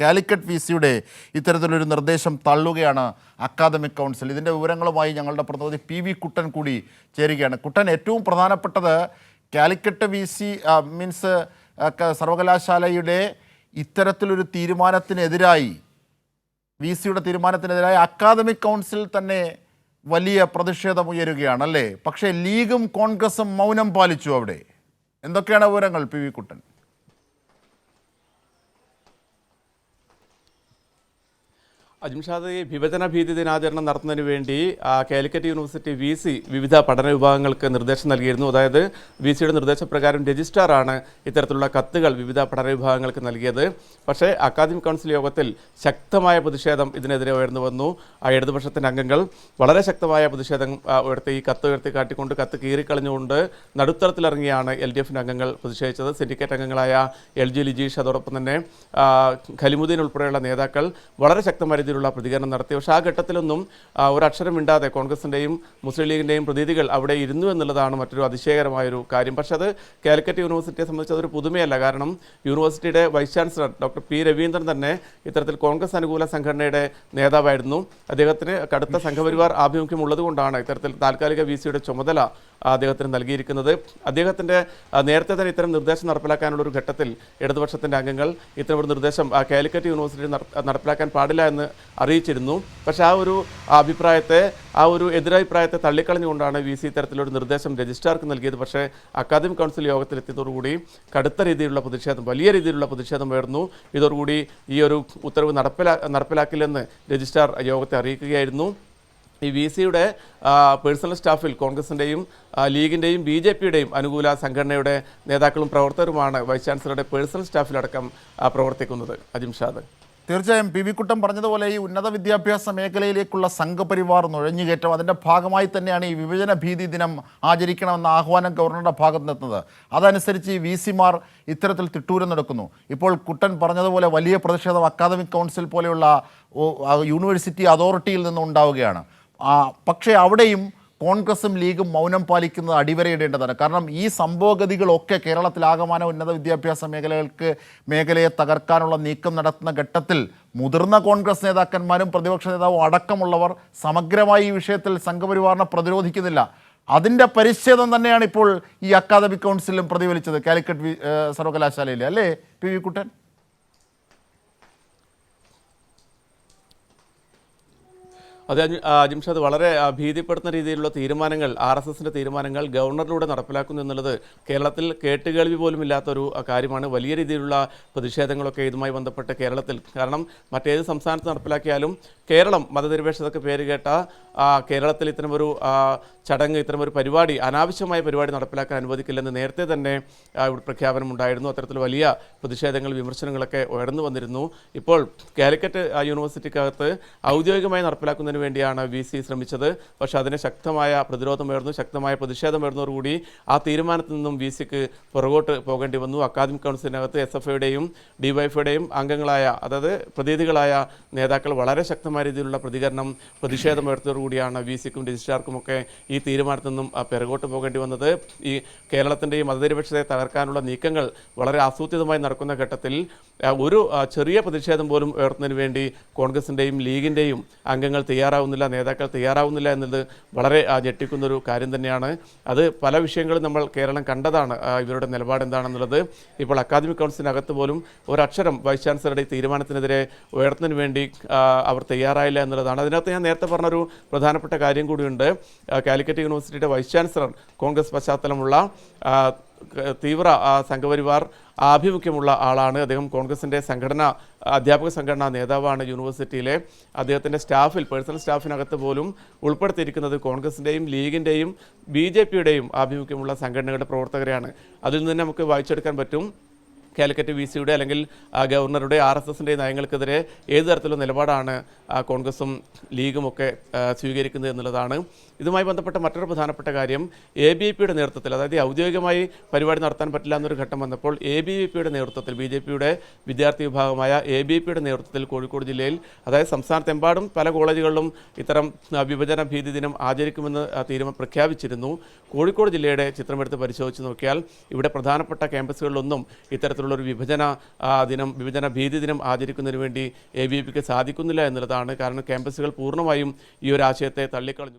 Calicut V സിയുടെ ഇത്തരത്തിലൊരു നിർദ്ദേശം തള്ളുകയാണ് അക്കാദമിക് കൗൺസിൽ. ഇതിന്റെ വിവരങ്ങളുമായി ഞങ്ങളുടെ പ്രതിനിധി പി വി കുട്ടൻ കൂടി ചേരുകയാണ്. കുട്ടൻ ഏറ്റവും പ്രധാനപ്പെട്ടത് കാലിക്കറ്റ് വി സി മീൻസ് സർവകലാശാലയുടെ ഇത്തരത്തിലൊരു തീരുമാനത്തിനെതിരായി വി സിയുടെ തീരുമാനത്തിനെതിരായി അക്കാദമിക് കൗൺസിൽ തന്നെ വലിയ പ്രതിഷേധം ഉയരുകയാണ് അല്ലേ? പക്ഷേ ലീഗും കോൺഗ്രസും മൗനം പാലിച്ചു അവിടെ. എന്തൊക്കെയാണ് വിവരങ്ങൾ പി വി കുട്ടൻ? അജിംഷാദ് ഈ വിഭജന ഭീതി ദിനാചരണം നടത്തുന്നതിന് വേണ്ടി കാലിക്കറ്റ് യൂണിവേഴ്സിറ്റി വി സി വിവിധ പഠന വിഭാഗങ്ങൾക്ക് നിർദ്ദേശം നൽകിയിരുന്നു. അതായത് വി സിയുടെ നിർദ്ദേശപ്രകാരം രജിസ്ട്രാറാണ് ഇത്തരത്തിലുള്ള കത്തുകൾ വിവിധ പഠന വിഭാഗങ്ങൾക്ക് നൽകിയത്. പക്ഷേ അക്കാദമിക് കൗൺസിൽ യോഗത്തിൽ ശക്തമായ പ്രതിഷേധം ഇതിനെതിരെ ഉയർന്നു വന്നു. ഇടതുപക്ഷത്തിന്റെ അംഗങ്ങൾ വളരെ ശക്തമായ പ്രതിഷേധം ഉയർത്തി ഈ കത്ത് ഉയർത്തി കാട്ടിക്കൊണ്ട് കത്ത് കീറിക്കളഞ്ഞുകൊണ്ട് നടുത്തരത്തിലിറങ്ങിയാണ് എൽ ഡി എഫിന്റെ അംഗങ്ങൾ പ്രതിഷേധിച്ചത്. സിൻഡിക്കേറ്റ് അംഗങ്ങളായ എൽ ജി ലിജീഷ് അതോടൊപ്പം തന്നെ ഖലിമുദ്ദീൻ ഉൾപ്പെടെയുള്ള നേതാക്കൾ വളരെ ശക്തമായ രീതിയിലുള്ള പ്രതികരണം നടത്തി. പക്ഷേ ആ ഘട്ടത്തിലൊന്നും ഒരക്ഷരം മിണ്ടാതെ കോൺഗ്രസിന്റെയും മുസ്ലിം ലീഗിന്റെയും പ്രതിനിധികൾ അവിടെ ഇരുന്നു എന്നുള്ളതാണ് മറ്റൊരു അതിശയകരമായൊരു കാര്യം. പക്ഷേ അത് കാലിക്കറ്റ് യൂണിവേഴ്സിറ്റിയെ സംബന്ധിച്ച് അതൊരു പുതുമയല്ല. കാരണം യൂണിവേഴ്സിറ്റിയുടെ vice chancellor doctor P Raveendran തന്നെ ഇത്തരത്തിൽ കോൺഗ്രസ് അനുകൂല സംഘടനയുടെ നേതാവായിരുന്നു. അദ്ദേഹത്തിന് കടുത്ത സംഘപരിവാർ ആഭിമുഖ്യം ഉള്ളതുകൊണ്ടാണ് ഇത്തരത്തിൽ താൽക്കാലിക വി സിയുടെ ചുമതല അദ്ദേഹത്തിന് നൽകിയിരിക്കുന്നത്. അദ്ദേഹത്തിന്റെ നേരത്തെ തന്നെ ഇത്തരം നിർദ്ദേശം നടപ്പിലാക്കാനുള്ള ഒരു ഘട്ടത്തിൽ ഇടതുപക്ഷത്തിന്റെ അംഗങ്ങൾ ഇത്തരം ഒരു നിർദ്ദേശം കാലിക്കറ്റ് യൂണിവേഴ്സിറ്റി നടപ്പിലാക്കാൻ പാടില്ല എന്ന് അറിയിച്ചിരുന്നു. പക്ഷേ ആ ഒരു അഭിപ്രായത്തെ ആ ഒരു എതിരഭിപ്രായത്തെ തള്ളിക്കളഞ്ഞുകൊണ്ടാണ് വി സി ഇത്തരത്തിലൊരു നിർദ്ദേശം രജിസ്ട്രാർക്ക് നൽകിയത്. പക്ഷേ അക്കാദമിക് കൗൺസിൽ യോഗത്തിലെത്തിയതോടുകൂടി കടുത്ത രീതിയിലുള്ള പ്രതിഷേധം വലിയ രീതിയിലുള്ള പ്രതിഷേധം ഉയർന്നു. ഇതോടുകൂടി ഈ ഒരു ഉത്തരവ് നടപ്പിലാ നടപ്പിലാക്കില്ലെന്ന് രജിസ്ട്രാർ യോഗത്തെ അറിയിക്കുകയായിരുന്നു. ഈ വി സിയുടെ പേഴ്സണൽ സ്റ്റാഫിൽ കോൺഗ്രസിന്റെയും ലീഗിന്റെയും ബി ജെ പിയുടെയും അനുകൂല സംഘടനയുടെ നേതാക്കളും പ്രവർത്തകരുമാണ് വൈസ് ചാൻസലറുടെ പേഴ്സണൽ സ്റ്റാഫിലടക്കം പ്രവർത്തിക്കുന്നത്. അജിംഷാദ് തീർച്ചയായും പി വി കുട്ടം പറഞ്ഞതുപോലെ ഈ ഉന്നത വിദ്യാഭ്യാസ മേഖലയിലേക്കുള്ള സംഘപരിവാർ നുഴഞ്ഞുകയറ്റം അതിന്റെ ഭാഗമായി തന്നെയാണ് ഈ വിഭജന ഭീതി ദിനം ആചരിക്കണമെന്ന ആഹ്വാനം ഗവർണറുടെ ഭാഗത്ത് നിന്നെത്തുന്നത് അതനുസരിച്ച് ഈ വി സിമാർ ഇത്തരത്തിൽ തിട്ടൂരം നടക്കുന്നു. ഇപ്പോൾ കുട്ടൻ പറഞ്ഞതുപോലെ വലിയ പ്രതിഷേധം അക്കാദമിക് കൗൺസിൽ പോലെയുള്ള യൂണിവേഴ്സിറ്റി അതോറിറ്റിയിൽ നിന്നും ഉണ്ടാവുകയാണ് പക്ഷേ അവിടെയും കോൺഗ്രസും ലീഗും മൗനം പാലിക്കുന്നത് അടിവരയിടേണ്ടതാണ്. കാരണം ഈ സംഭവഗതികളൊക്കെ കേരളത്തിലാകമാന ഉന്നത വിദ്യാഭ്യാസ മേഖലകൾക്ക് മേഖലയെ തകർക്കാനുള്ള നീക്കം നടത്തുന്ന ഘട്ടത്തിൽ മുതിർന്ന കോൺഗ്രസ് നേതാക്കന്മാരും പ്രതിപക്ഷ നേതാവും അടക്കമുള്ളവർ സമഗ്രമായി ഈ വിഷയത്തിൽ സംഘപരിവാറിനെ പ്രതിരോധിക്കുന്നില്ല. അതിന്റെ പരിച്ഛേദം തന്നെയാണ് ഇപ്പോൾ ഈ അക്കാദമിക് കൗൺസിലും പ്രതിഫലിച്ചത് കാലിക്കറ്റ് സർവകലാശാലയിൽ അല്ലേ? P V Kuttan? അത് ജിംഷാദ് വളരെ ഭീതിപ്പെടുത്തുന്ന രീതിയിലുള്ള തീരുമാനങ്ങൾ ആർ എസ് എസിന്റെ തീരുമാനങ്ങൾ ഗവർണറിലൂടെ നടപ്പിലാക്കുന്നു എന്നുള്ളത് കേരളത്തിൽ കേട്ടുകേൾവി പോലും ഇല്ലാത്തൊരു കാര്യമാണ്. വലിയ രീതിയിലുള്ള പ്രതിഷേധങ്ങളൊക്കെ ഇതുമായി ബന്ധപ്പെട്ട് കേരളത്തിൽ. കാരണം മറ്റേത് സംസ്ഥാനത്ത് നടപ്പിലാക്കിയാലും കേരളം മതനിരപേക്ഷതയ്ക്ക് പേര് കേട്ട കേരളത്തിൽ ഇത്തരമൊരു ചടങ്ങ് ഇത്തരമൊരു പരിപാടി അനാവശ്യമായ പരിപാടി നടപ്പിലാക്കാൻ അനുവദിക്കില്ലെന്ന് നേരത്തെ തന്നെ പ്രഖ്യാപനം പ്രഖ്യാപനമുണ്ടായിരുന്നു. അത്തരത്തിൽ വലിയ പ്രതിഷേധങ്ങൾ വിമർശനങ്ങളൊക്കെ ഉയർന്നു വന്നിരുന്നു. ഇപ്പോൾ കാലിക്കറ്റ് യൂണിവേഴ്സിറ്റിക്കകത്ത് ഔദ്യോഗികമായി നടപ്പിലാക്കുന്നതിന് വേണ്ടിയാണ് വി സി ശ്രമിച്ചത്. പക്ഷേ അതിന് ശക്തമായ പ്രതിരോധം ഉയർന്നു ശക്തമായ പ്രതിഷേധമുയർന്നതോടുകൂടി ആ തീരുമാനത്തിൽ നിന്നും വി സിക്ക് പുറകോട്ട് പോകേണ്ടി വന്നു. അക്കാദമിക് കൗൺസിലിനകത്ത് എസ് എഫ് ഐയുടെയും ഡിവൈഎഫ്ഐയുടെയും അംഗങ്ങളായ അതായത് പ്രതിനിധികളായ നേതാക്കൾ വളരെ ശക്തമായ രീതിയിലുള്ള പ്രതികരണം പ്രതിഷേധം ഉയർത്തിയതോടുകൂടിയാണ് വി സിക്കും രജിസ്ട്രാർക്കുമൊക്കെ ഈ തീരുമാനത്തിൽ നിന്നും പിറകോട്ട് പോകേണ്ടി വന്നത്. ഈ കേരളത്തിന്റെ ഈ മതനിരപേക്ഷതയെ തകർക്കാനുള്ള നീക്കങ്ങൾ വളരെ ആസൂത്രിതമായി നടക്കുന്ന ഘട്ടത്തിൽ ഒരു ചെറിയ പ്രതിഷേധം പോലും ഉയർത്തുന്നതിന് വേണ്ടി കോൺഗ്രസിന്റെയും ലീഗിന്റെയും അംഗങ്ങൾ തയ്യാറാവുന്നില്ല നേതാക്കൾ തയ്യാറാവുന്നില്ല എന്നത് വളരെ ഞെട്ടിക്കുന്നൊരു കാര്യം തന്നെയാണ്. അത് പല വിഷയങ്ങളും നമ്മൾ കേരളം കണ്ടതാണ് ഇവരുടെ നിലപാട് എന്താണെന്നുള്ളത് ഇപ്പോൾ അക്കാദമിക് കൗൺസിലിനകത്ത് പോലും ഒരക്ഷരം വൈസ് ചാൻസലറുടെ തീരുമാനത്തിനെതിരെ ഉയർത്തുന്നതിന് വേണ്ടി അവർ അവർ തയ്യാറായില്ല എന്നുള്ളതാണ്. അതിനകത്ത് ഞാൻ നേരത്തെ പറഞ്ഞൊരു പ്രധാനപ്പെട്ട കാര്യം കൂടിയുണ്ട്. കാലിക്കറ്റ് യൂണിവേഴ്സിറ്റിയുടെ വൈസ് ചാൻസലർ കോൺഗ്രസ് പശ്ചാത്തലമുള്ള തീവ്ര സംഘപരിവാർ ആഭിമുഖ്യമുള്ള ആളാണ്. അദ്ദേഹം കോൺഗ്രസിന്റെ സംഘടന അധ്യാപക സംഘടനാ നേതാവാണ് യൂണിവേഴ്സിറ്റിയിലെ. അദ്ദേഹത്തിന്റെ സ്റ്റാഫിൽ പേഴ്സണൽ സ്റ്റാഫിനകത്ത് പോലും ഉൾപ്പെടുത്തിയിരിക്കുന്നത് കോൺഗ്രസിന്റെയും ലീഗിന്റെയും ബി ജെ പിയുടെയും ആഭിമുഖ്യമുള്ള സംഘടനകളുടെ പ്രവർത്തകരെയാണ്. അതിൽ നിന്ന് നമുക്ക് വായിച്ചെടുക്കാൻ പറ്റും. കാലിക്കറ്റ് വി സിയുടെ അല്ലെങ്കിൽ ഗവർണറുടെ ആർ എസ് എസിന്റെ നയങ്ങൾക്കെതിരെ ഏത് തരത്തിലുള്ള നിലപാടാണ് കോൺഗ്രസും ലീഗും ഒക്കെ സ്വീകരിക്കുന്നത് എന്നുള്ളതാണ്. ഇതുമായി ബന്ധപ്പെട്ട മറ്റൊരു പ്രധാനപ്പെട്ട കാര്യം എ ബി പിയുടെ നേതൃത്വത്തിൽ അതായത് ഔദ്യോഗികമായി പരിപാടി നടത്താൻ പറ്റില്ല എന്നൊരു ഘട്ടം വന്നപ്പോൾ എ ബി പിയുടെ നേതൃത്വത്തിൽ ബി ജെ പിയുടെ വിദ്യാർത്ഥി വിഭാഗമായ എ ബി പിയുടെ നേതൃത്വത്തിൽ കോഴിക്കോട് ജില്ലയിൽ അതായത് സംസ്ഥാനത്തെമ്പാടും പല കോളേജുകളിലും ഇത്തരം വിഭജന ഭീതി ദിനം ആചരിക്കുമെന്ന് തീരുമാനം പ്രഖ്യാപിച്ചിരുന്നു. കോഴിക്കോട് ജില്ലയുടെ ചിത്രമെടുത്ത് പരിശോധിച്ച് നോക്കിയാൽ ഇവിടെ പ്രധാനപ്പെട്ട ക്യാമ്പസുകളിലൊന്നും ഇത്തരത്തിലുള്ള ഇത്തരത്തിലുള്ള ഒരു വിഭജന ദിനം വിഭജന ഭീതി ദിനം ആചരിക്കുന്നതിന് വേണ്ടി എ ബി പിക്ക് സാധിക്കുന്നില്ല എന്നുള്ളതാണ്. കാരണം ക്യാമ്പസുകൾ പൂർണമായും ഈ ഒരു ആശയത്തെ തള്ളിക്കളഞ്ഞു.